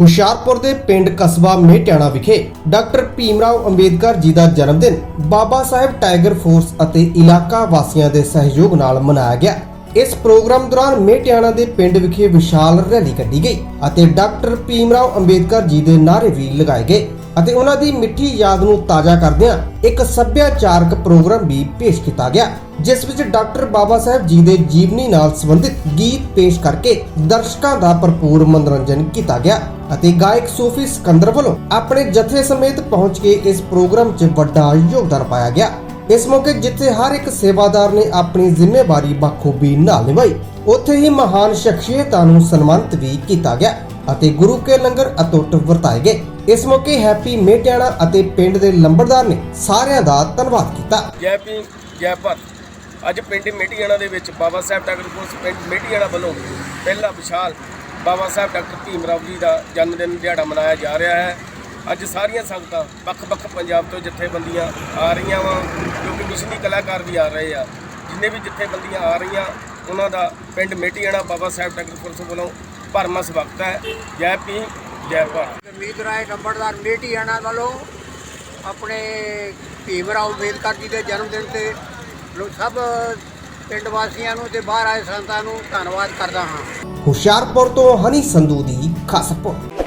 ਹੁਸ਼ਿਆਰਪੁਰ ਦੇ ਪਿੰਡ ਕਸਬਾ ਮੇਟਿਆਣਾ ਵਿਖੇ ਡਾਕਟਰ ਭੀਮਰਾਓ ਅੰਬੇਦਕਰ ਜੀ ਦਾ ਜਨਮ ਦਿਨ ਬਾਬਾ ਸਾਹਿਬ ਟਾਈਗਰ ਫੋਰਸ ਅਤੇ ਇਲਾਕਾ ਵਾਸੀਆਂ ਦੇ ਸਹਿਯੋਗ ਨਾਲ ਮਨਾਇਆ ਗਿਆ। ਇਸ ਪ੍ਰੋਗਰਾਮ ਦੌਰਾਨ ਮੇਟਿਆਣਾ ਦੇ ਪਿੰਡ ਵਿਖੇ ਵਿਸ਼ਾਲ ਰੈਲੀ ਕੱਢੀ ਗਈ ਅਤੇ ਡਾਕਟਰ ਭੀਮਰਾਓ ਅੰਬੇਦਕਰ ਜੀ ਦੇ ਨਾਅਰੇ ਵੀ ਲਗਾਏ ਗਏ। ਅਤੇ ਉਹਨਾਂ ਦੀ ਮਿੱਠੀ ਯਾਦ ਨੂੰ ਤਾਜ਼ਾ ਕਰਦਿਆਂ ਇੱਕ ਸੱਭਿਆਚਾਰਕ ਪ੍ਰੋਗਰਾਮ ਵੀ ਪੇਸ਼ ਕੀਤਾ ਗਿਆ, ਜਿਸ ਵਿੱਚ ਡਾਕਟਰ ਬਾਬਾ ਸਾਹਿਬ ਜੀ ਦੇ ਜੀਵਨੀ ਨਾਲ ਸੰਬੰਧਿਤ ਗੀਤ ਪੇਸ਼ ਕਰਕੇ ਦਰਸ਼ਕਾਂ ਦਾ ਭਰਪੂਰ ਮਨੋਰੰਜਨ ਕੀਤਾ ਗਿਆ ਅਤੇ ਗਾਇਕ ਸੂਫੀ ਸਿਕੰਦਰ ਵੱਲੋਂ ਆਪਣੇ ਜਥੇ ਸਮੇਤ ਪਹੁੰਚ ਕੇ ਇਸ ਪ੍ਰੋਗਰਾਮ 'ਚ ਵੱਡਾ ਯੋਗਦਾਨ ਪਾਇਆ ਗਿਆ। ਇਸ ਮੌਕੇ ਜਿੱਥੇ ਹਰ ਇੱਕ ਸੇਵਾਦਾਰ ਨੇ ਆਪਣੀ ਜ਼ਿੰਮੇਵਾਰੀ ਬਖੂਬੀ ਨਾਲ ਨਿਭਾਈ, ਉੱਥੇ ਹੀ ਮਹਾਨ ਸ਼ਖਸੀਅਤਾਂ ਨੂੰ ਸਨਮਾਨਿਤ ਵੀ ਕੀਤਾ ਗਿਆ ਅਤੇ ਗੁਰੂ ਕੇ ਲੰਗਰ ਅਟੁੱਟ ਵਰਤਾਏ ਗਏ। ਇਸ ਮੌਕੇ ਹੈਪੀ ਮੇਟਿਆਣਾ ਅਤੇ ਪਿੰਡ ਦੇ ਲੰਬੜਦਾਰ ਨੇ ਸਾਰਿਆਂ ਦਾ ਧੰਨਵਾਦ ਕੀਤਾ। ਜੈ ਭੀਮ, ਜੈ ਭਾਰਤ। ਅੱਜ ਪਿੰਡ ਮੇਟੀਆਣਾ ਦੇ ਵਿੱਚ ਬਾਬਾ ਸਾਹਿਬ ਡਾਕਟਰ ਕੋਸ ਪਿੰਡ ਮੇਟੀਆਣਾ ਵੱਲੋਂ ਪਹਿਲਾ ਵਿਸ਼ਾਲ ਬਾਬਾ ਸਾਹਿਬ ਡਾਕਟਰ ਭੀਮ ਰਾਓ ਜੀ ਦਾ ਜਨਮ ਦਿਨ ਦਿਹਾੜਾ ਮਨਾਇਆ ਜਾ ਰਿਹਾ ਹੈ। ਅੱਜ ਸਾਰੀਆਂ ਸੰਗਤਾਂ ਵੱਖ-ਵੱਖ ਪੰਜਾਬ ਤੋਂ ਜਥੇਬੰਦੀਆਂ ਆ ਰਹੀਆਂ ਵਾ ਕਿਉਂਕਿ ਮਿਸ਼ਨੀ ਕਲਾਕਾਰ ਵੀ ਆ ਰਹੇ ਆ। ਜਿੰਨੇ ਵੀ ਜਥੇਬੰਦੀਆਂ ਆ ਰਹੀਆਂ, ਉਹਨਾਂ ਦਾ ਪਿੰਡ ਮੇਟੀਆਣਾ ਬਾਬਾ ਸਾਹਿਬ ਡਾਕਟਰ ਕੋਸ ਵੱਲੋਂ ਭਰਮਾ ਸਵਾਗਤ ਹੈ। ਜੈ ਭੀਮ ਜੈ ਭਾਰਤ ਮੀਤ ਰਾਏ ਨੰਬਰਦਾਰ ਮੇਟੀਆਣਾ ਵੱਲੋਂ ਆਪਣੇ ਭੀਮ ਰਾਓ ਅੰਬੇਦਕਰ ਜੀ ਦੇ ਜਨਮ ਦਿਨ ਤੇ ਲੋ- ਸਭ ਪਿੰਡ ਵਾਸੀਆਂ ਨੂੰ ਤੇ ਬਾਹਰ ਆਏ ਸੰਤਾਂ ਨੂੰ ਧੰਨਵਾਦ ਕਰਦਾ ਹਾਂ। ਹੁਸ਼ਿਆਰਪੁਰ ਤੋਂ ਹਨੀ ਸੰਧੂ ਦੀ ਖਾਸ ਰਿਪੋਰਟ।